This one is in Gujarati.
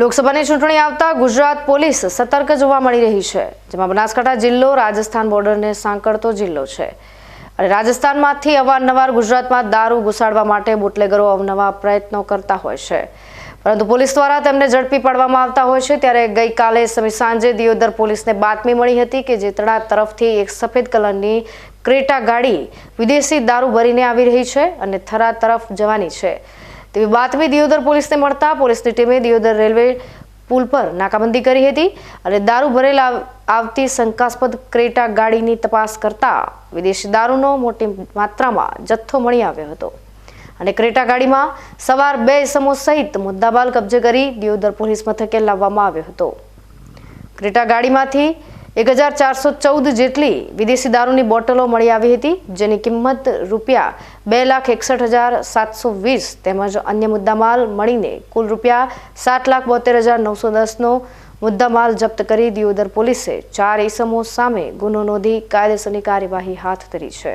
લોકસભાની ચૂંટણી આવતા ગુજરાત પોલીસ સતર્ક જોવા મળી રહી છે, જેમાં બનાસકાંઠા જિલ્લો, રાજસ્થાન બોર્ડરને સાંકળતો જિલ્લો છે. અને રાજસ્થાનમાંથી અવારનવાર ગુજરાતમાં દારૂ ઘુસાડવા માટે બુટલેગરો અવનવા પ્રયત્નો કરતા હોય છે. પરંતુ પોલીસ દ્વારા તેમને ઝડપી પાડવામાં આવતા હોય છે, ત્યારે ગઈકાલે સમી સાંજે દિયોદર પોલીસને બાતમી મળી હતી કે જેતડા તરફથી એક સફેદ કલરની ક્રેટા ગાડી વિદેશી દારૂ ભરીને આવી રહી છે અને થરા તરફ જવાની છે. તેવી બાતમી દિયોદર પોલીસને મળતા પોલીસની ટીમે દિયોદર રેલવે પુલ પર નાકાબંધી કરી હતી અને દારૂ ભરેલ આવતી શંકાસ્પદ ક્રેટા ગાડીની તપાસ કરતા વિદેશી દારૂનો મોટી માત્રામાં જથ્થો મળી આવ્યો હતો. અને ક્રેટા ગાડીમાં સવાર બે ઇસમો સહિત મુદ્દાબાલ કબજે કરી દિયોદર પોલીસ મથકે લાવવામાં આવ્યો હતો. ક્રેટા ગાડીમાંથી એક હજાર ચારસો ચૌદ જેટલી વિદેશી દારૂની બોટલો મળી આવી હતી, જેની કિંમત રૂપિયા બે લાખ એકસઠ હજાર સાતસો વીસ તેમજ અન્ય મુદ્દામાલ મળીને કુલ રૂપિયા સાત લાખ બોતેર હજાર નવસો દસનો મુદ્દામાલ જપ્ત કરી દિયોદર પોલીસે ચાર ઇસમો સામે ગુનો નોંધી કાયદેસરની કાર્યવાહી હાથ ધરી છે.